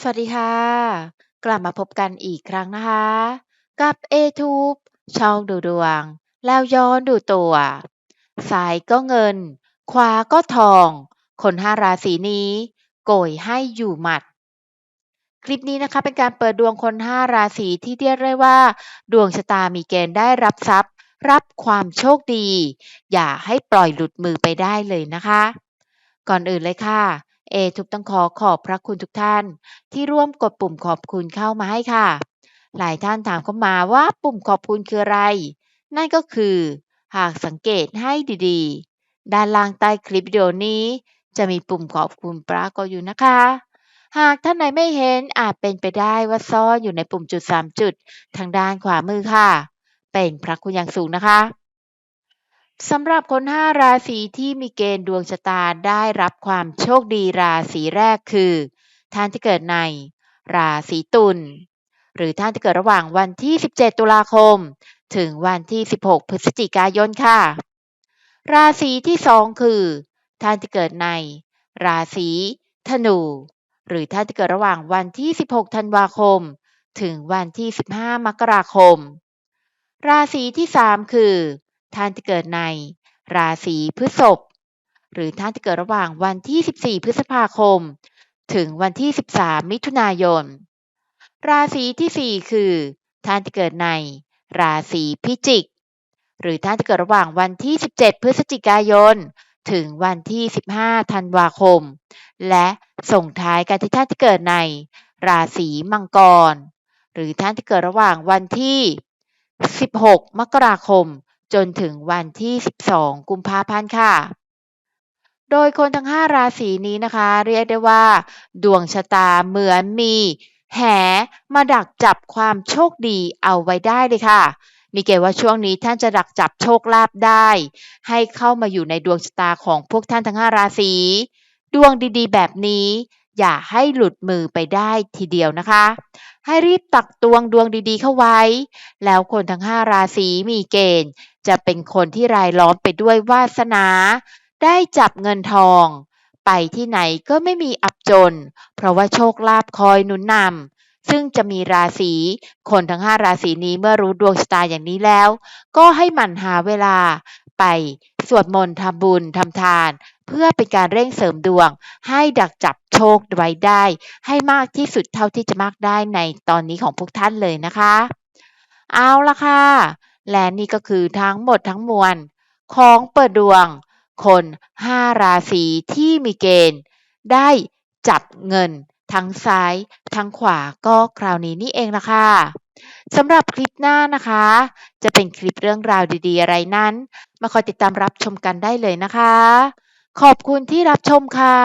สวัสดีค่ะ กลับมาพบกันอีกครั้งนะคะ กับ A Tube ช่องดูดวง แล้วย้อนดูตัวซ้ายก็เงิน ขวาก็ทอง คนห้าราศีนี้ โกยให้อยู่หมัด คลิปนี้นะคะเป็นการเปิดดวงคนห้าราศีที่เรียกได้ว่า ดวงชะตามีเกณฑ์ได้รับทรัพย์ รับความโชคดี อย่าให้ปล่อยหลุดมือไปได้เลยนะคะ ก่อนอื่นเลยค่ะ เอทุกต้องขอขอบพระคุณทุกท่าน ที่ร่วมกดปุ่มขอบคุณเข้ามาให้ค่ะ หลายท่านถามเข้ามาว่าปุ่มขอบคุณคืออะไร นั่นก็คือ หากสังเกตให้ดีๆ ด้านล่างใต้คลิปวิดีโอนี้ จะมีปุ่มขอบคุณปรากฏอยู่นะคะ หากท่านไหนไม่เห็นอาจเป็นไปได้ว่าซ่อนอยู่ในปุ่มจุด 3 จุด ทางด้านขวามือค่ะ เป็นพระคุณอย่างสูงนะคะ สำหรับคนห้าราศีที่มีเกณฑ์ดวงชะตาได้รับความโชคดีราศีแรกคือ ท่านที่เกิดในราศีตุลหรือท่านที่เกิดระหว่างวันที่ 17 ตุลาคม ถึงวันที่ 16 พฤศจิกายนค่ะ ราศีที่สองคือ ท่านที่เกิดใน ราศีธนู หรือท่านที่เกิดระหว่างวันที่ 16 ธันวาคม ถึงวันที่ 15 มกราคม ราศีที่3คือ ท่านที่เกิดในราศีพฤษภหรือท่านที่เกิดระหว่างวันที่ 14 พฤษภาคม ถึงวันที่ 13 มิถุนายน ราศีที่ 4 คือ ท่านที่เกิดในราศีพิจิก หรือท่านที่เกิดระหว่างวันที่ 17 พฤศจิกายน ถึงวันที่ 15 ธันวาคม และส่งท้ายกันที่ท่านที่เกิดในราศีมังกร หรือท่านที่เกิดระหว่างวันที่ 16 มกราคม จนถึงวันที่ 12 กุมภาพันธ์ค่ะ โดยคนทั้ง 5 ราศีนี้นะคะ เรียกได้ว่า ดวงชะตาเหมือนมีแหมาดักจับความโชคดีเอาไว้ได้เลยค่ะ มีเกณฑ์ว่าช่วงนี้ท่านจะดักจับโชคลาภได้ ให้เข้ามาอยู่ในดวงชะตาของพวกท่านทั้ง 5 ราศี ดวงดีๆ แบบนี้ อย่าให้หลุดมือไปได้ทีเดียวนะคะ ให้รีบตักตวงดวงดีๆ เข้าไว้ แล้วคนทั้ง 5 ราศีมีเกณฑ์ จะเป็นคนที่รายล้อมไปด้วยวาสนา ได้จับเงินทอง ไปที่ไหนก็ไม่มีอับจน เพราะว่าโชคลาภคอยหนุนนำซึ่งจะมีราศีคนทั้ง 5 ราศีนี้เมื่อรู้ดวงชะตาอย่างนี้แล้ว ก็ให้หมั่นหาเวลาไปสวดมนต์ทำบุญทำทาน เพื่อเป็นการเร่งเสริมดวงให้ดักจับ โชคไว้ได้ ให้มากที่สุดเท่าที่จะมากได้ในตอนนี้ของพวกท่านเลยนะคะ เอาละค่ะ และนี่ก็คือทั้งหมดทั้งมวล ของเปิดดวง คน 5 ราศีที่มีเกณฑ์ ได้จับเงิน ทั้งซ้าย ทั้งขวาก็คราวนี้นี่เองละค่ะสำหรับคลิปหน้านะคะ จะเป็นคลิปเรื่องราวดีๆ อะไรนั้น มาคอยติดตามรับชมกันได้เลยนะคะ ขอบคุณที่รับชมค่ะ